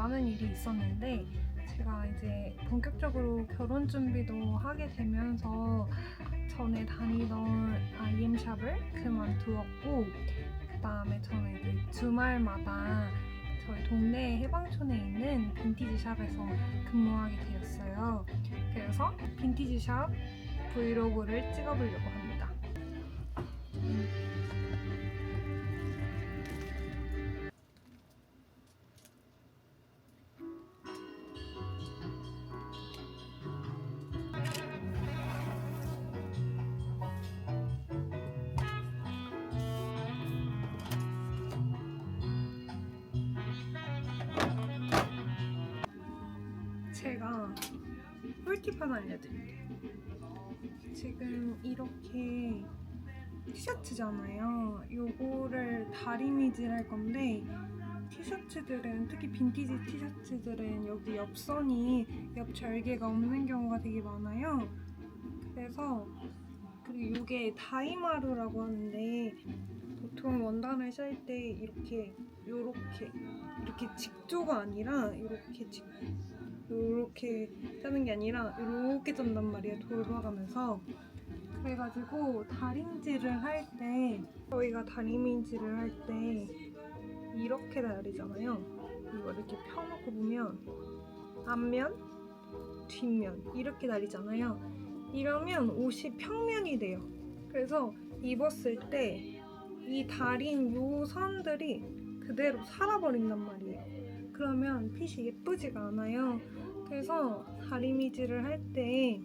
많은 일이 있었는데 제가 이제 본격적으로 결혼 준비도 하게 되면서 전에 다니던 IM샵을 그만두었고 그 다음에 저는 이제 주말마다 저희 동네 해방촌에 있는 빈티지 샵에서 근무하게 되었어요. 그래서 빈티지 샵 브이로그를 찍어보려고 합니다. 제가 꿀팁 하나 알려드릴게요. 지금 이렇게 티셔츠잖아요. 요거를 다리미질 할 건데 티셔츠들은 특히 빈티지 티셔츠들은 여기 옆선이 옆 절개가 없는 경우가 되게 많아요. 그래서 그리고 이게 다이마루라고 하는데 보통 원단을 실때 이렇게 요렇게 이렇게 직조가 아니라 이렇게 직 요렇게 짜는 게 아니라 요렇게 짠단 말이에요 돌아가면서. 그래가지고 다림질을 할 때 저희가 다리미질을 할 때 이렇게 다리잖아요. 이거 이렇게 펴놓고 보면 앞면 뒷면 이렇게 다리잖아요. 이러면 옷이 평면이 돼요. 그래서 입었을 때 이 다린 요 선들이 그대로 살아버린단 말이에요. 그러면 핏이 예쁘지가 않아요 그래서 다리미질을 할 때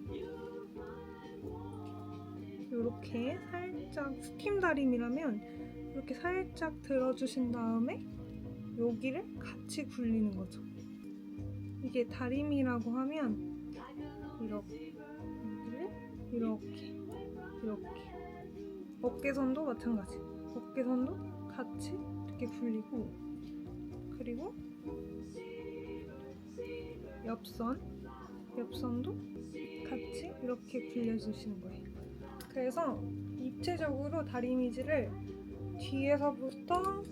이렇게 살짝 스팀 다림이라면 이렇게 살짝 들어주신 다음에 여기를 같이 굴리는 거죠. 이게 다림이라고 하면 이렇게 이렇게 이렇게 어깨선도 마찬가지. 어깨선도 같이 이렇게 굴리고 그리고 옆선, 옆선도 같이 이렇게 굴려주시는 거예요. 그래서 입체적으로 다리미질을 뒤에서부터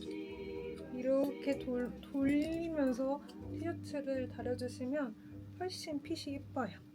이렇게 돌, 돌리면서 티셔츠를 다려주시면 훨씬 핏이 예뻐요.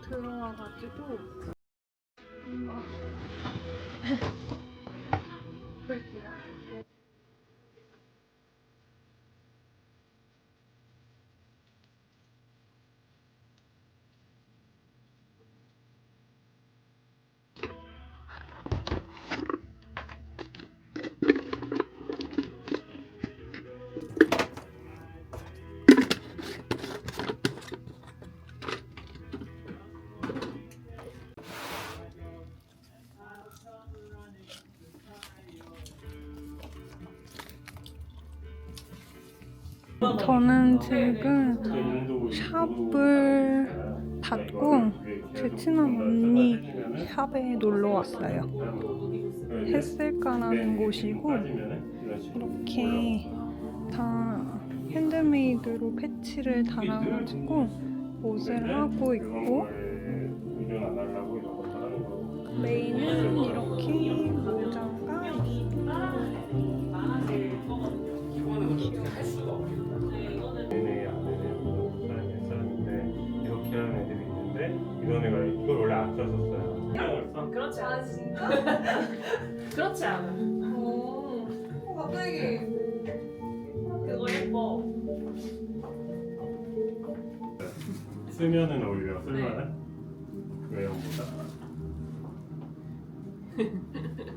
들어와가지고 저는 지금 샵을 닫고 제 친한 언니 샵에 놀러 왔어요. 했을까라는 곳이고 이렇게 다 핸드메이드로 패치를 달아가지고 옷을 하고 있고 메인은 쓰면은 오히려 쓸만한 외형보다.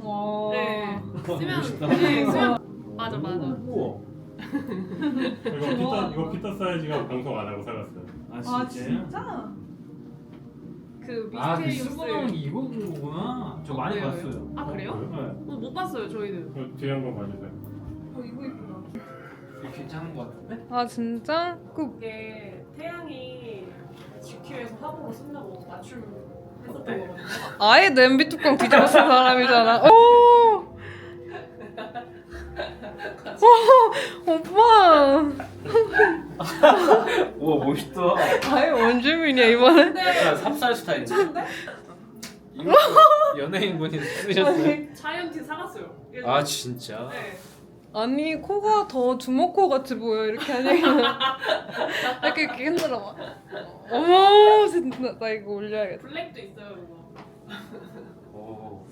와 네 쓰면 네 쓰면 맞아 맞아 우와. 이거 피터 이거 피터 사이즈가 방송 안 하고 사갔어요. 아 아? 진짜? 그 아, 그 미스테리우스. 쓰고 나온 게 이거구나. 저 많이 네. 봤어요. 아 그래요? 네. 어, 못 봤어요 저희는. 그 뒤에 한번 봐주세요. 어 이거 있구나. 이거 괜찮은 것 같은데? 아 진짜? 그 이게 태양이 GQ에서 화보로 쓴다고 맞춤 했었던 어때? 거거든요. 아예 냄비 뚜껑 뒤집어 쓴 사람이잖아. 오. 오, 오빠. 우와 멋있다. 아예 원주민이야 이번에. 야 삽살 스타일인데? 이거 연예인분이 쓰셨어요? 차이언티 사갔어요. 아 진짜? 네. 아니 코가 더 주먹코 같이 보여 이렇게 하니까 이렇게 이렇게 흔들어 봐. 어머 진짜 나 이거 올려야겠다. 블랙도 있어요 이거. 오.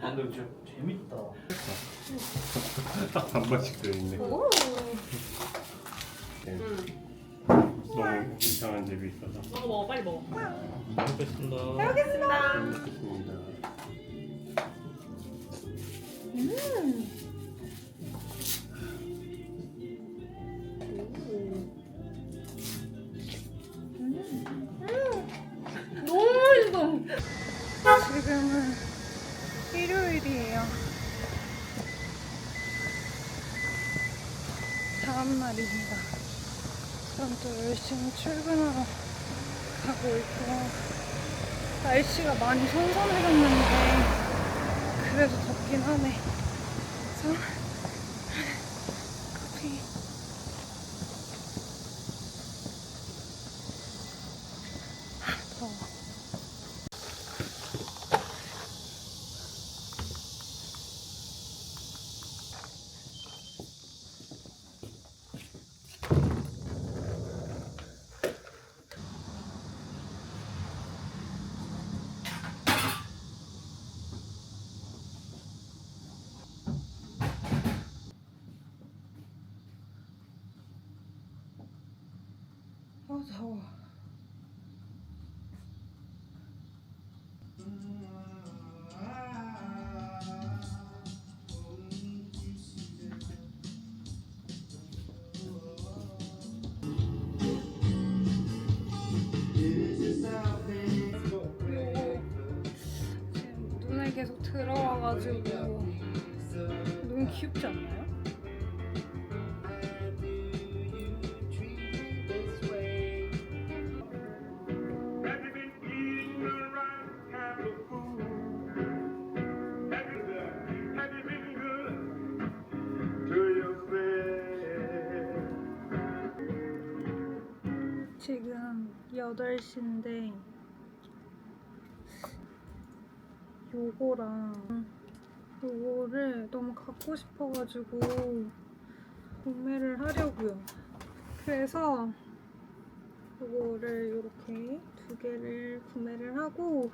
아 근데 진짜 재밌다. 딱 반반씩 들어있네. 오. 네. 응. 너무 이상한 집이 있어서. 먹어 먹어 빨리 먹어. 먹겠습니다. 알겠습니다. 먹겠습니다. 음. 일요일이에요. 다음 날입니다. 그럼 또 열심히 출근하러 가고 있고 날씨가 많이 선선해졌는데 그래도 덥긴 하네. 그래서 아 더워. 지금 눈에 계속 들어와가지고 너무 귀엽지 않나 8시인데 요거랑 요거를 너무 갖고 싶어가지고 구매를 하려고요. 그래서 요거를 이렇게 두 개를 구매를 하고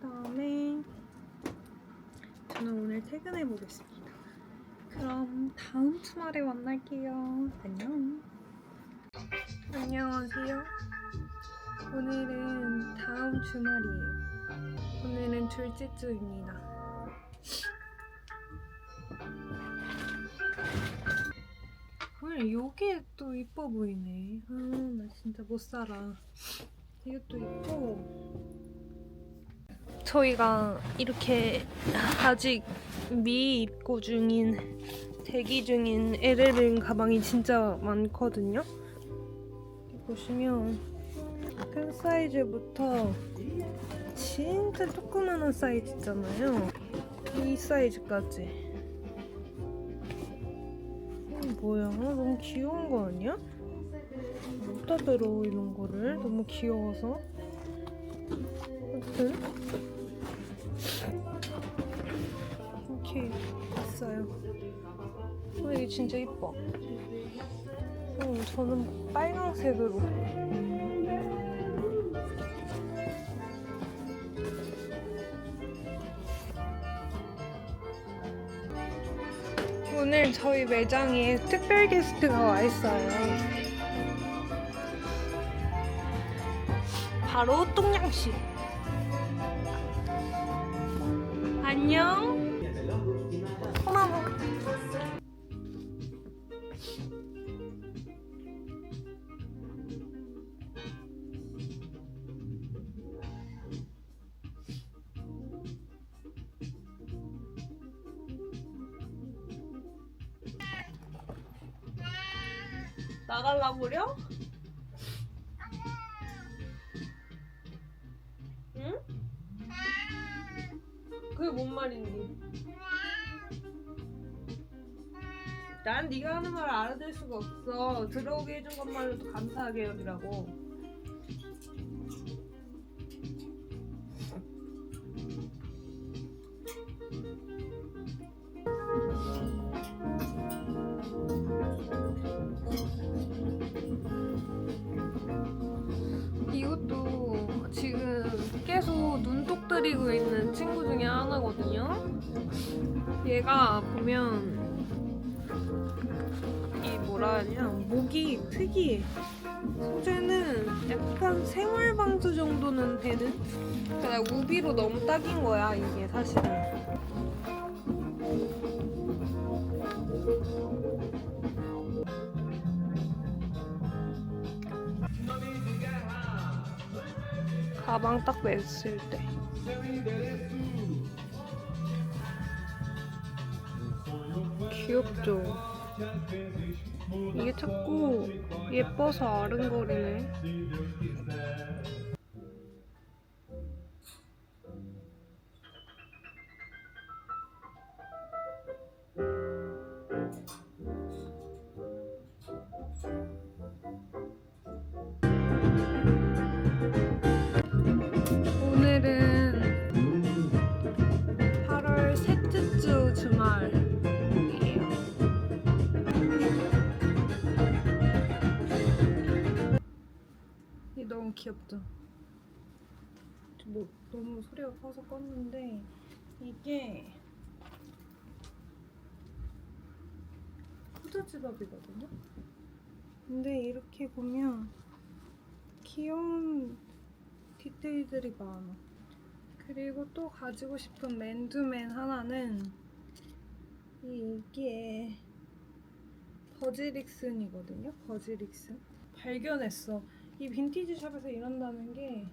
그다음에 저는 오늘 퇴근해 보겠습니다. 그럼 다음 주말에 만날게요. 안녕. 안녕하세요. 오늘은 다음 주말이에요. 오늘은 둘째 주입니다. 오늘 요게 또 이뻐 보이네. 아, 나 진짜 못 살아. 이것도 이쁘고. 저희가 이렇게 아직 미입고 중인 대기 중인 에르른 가방이 진짜 많거든요. 보시면 큰 사이즈부터 진짜 조그마한 사이즈 있잖아요. 이 사이즈까지. 이거 뭐야? 너무 귀여운 거 아니야? 어디다 들어 이런 거를 너무 귀여워서. 아무튼 이렇게 봤어요. 어, 이게 진짜 이뻐. 음, 저는 빨강색으로. 오늘 저희 매장에 특별 게스트가 와 있어요. 바로 똥냥 씨. 안녕. 나갈라 그려? 응? 그게 뭔 말인지? 난 네가 하는 말을 알아들 수가 없어. 들어오게 해준 것만으로도 감사하게 여기라고. 뭐라 하냐 목이 특이해. 소재는 약간 생활방수 정도는 되는. 그러니까 나 우비로 너무 딱인 거야 이게 사실은. 가방 딱 맸을 때. 귀엽죠? 이게 자꾸 예뻐서 아른거리네. 너무 귀엽죠? 뭐 너무 소리가 커서 껐는데 이게 후드 지갑이거든요. 근데 이렇게 보면 귀여운 디테일들이 많아. 그리고 또 가지고 싶은 맨투맨 하나는 이게 버즈릭슨이거든요. 버즈릭슨. 발견했어. 이 빈티지 샵에서 일한다는 게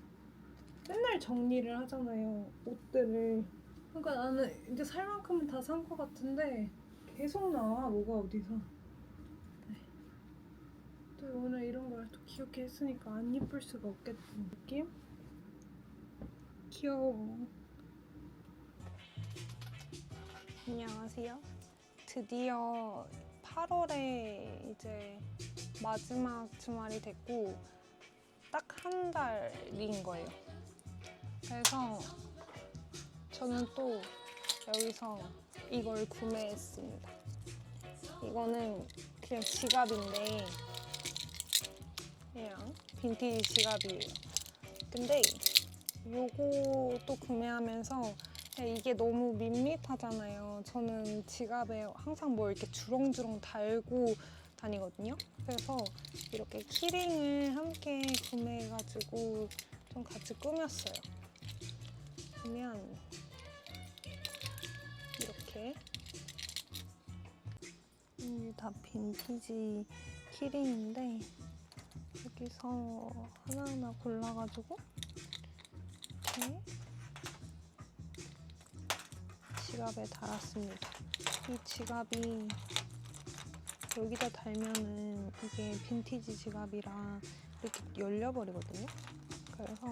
맨날 정리를 하잖아요. 옷들을. 그러니까 나는 이제 살 만큼은 다 산 것 같은데 계속 나와. 뭐가 어디서. 네. 또 오늘 이런 걸 또 귀엽게 했으니까 안 예쁠 수가 없겠다. 느낌? 귀여워. 안녕하세요. 드디어 8월에 이제 마지막 주말이 됐고 딱 한 달인 거예요. 그래서 저는 또 여기서 이걸 구매했습니다. 이거는 그냥 지갑인데 그냥 빈티지 지갑이에요. 근데 요것도 구매하면서 이게 너무 밋밋하잖아요. 저는 지갑에 항상 뭐 이렇게 주렁주렁 달고 다니거든요. 그래서 이렇게 키링을 함께 구매해가지고 좀 같이 꾸몄어요. 보면 이렇게 이게 다 빈티지 키링인데 여기서 하나하나 골라가지고 이렇게 지갑에 달았습니다. 이 지갑이 여기다 달면은 이게 빈티지 지갑이라 이렇게 열려버리거든요. 그래서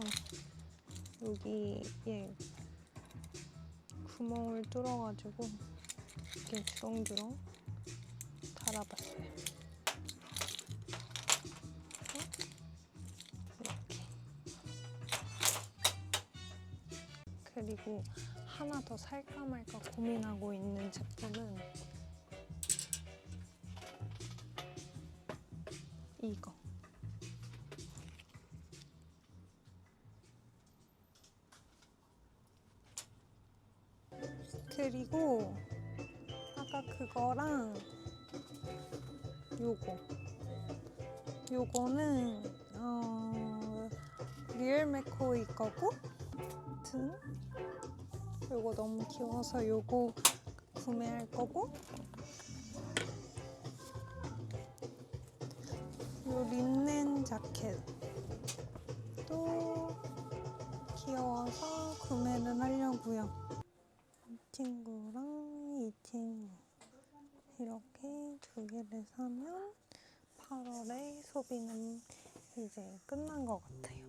여기에 구멍을 뚫어가지고 이렇게 주렁주렁 달아봤어요. 이렇게. 그리고 하나 더 살까 말까 고민하고 있는 제품은 이거. 그리고 아까 그거랑 요거. 요거는 어 리얼 맥코이 거고 아무튼 요거 너무 귀여워서 요거 구매할 거고 요 린넨 자켓 또 귀여워서 구매는 하려고요. 이 친구랑 이 친구 이렇게 두 개를 사면 8월의 소비는 이제 끝난 것 같아요.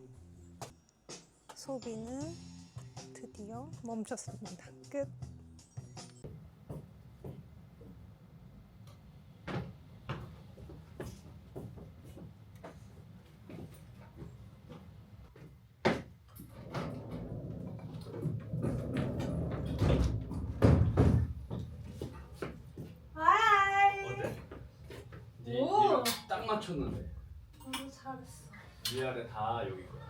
소비는 드디어 멈췄습니다. 끝. 어때? 니, 오. 니가 딱 맞췄는데 너무 잘했어. 위아래 다 여기 거야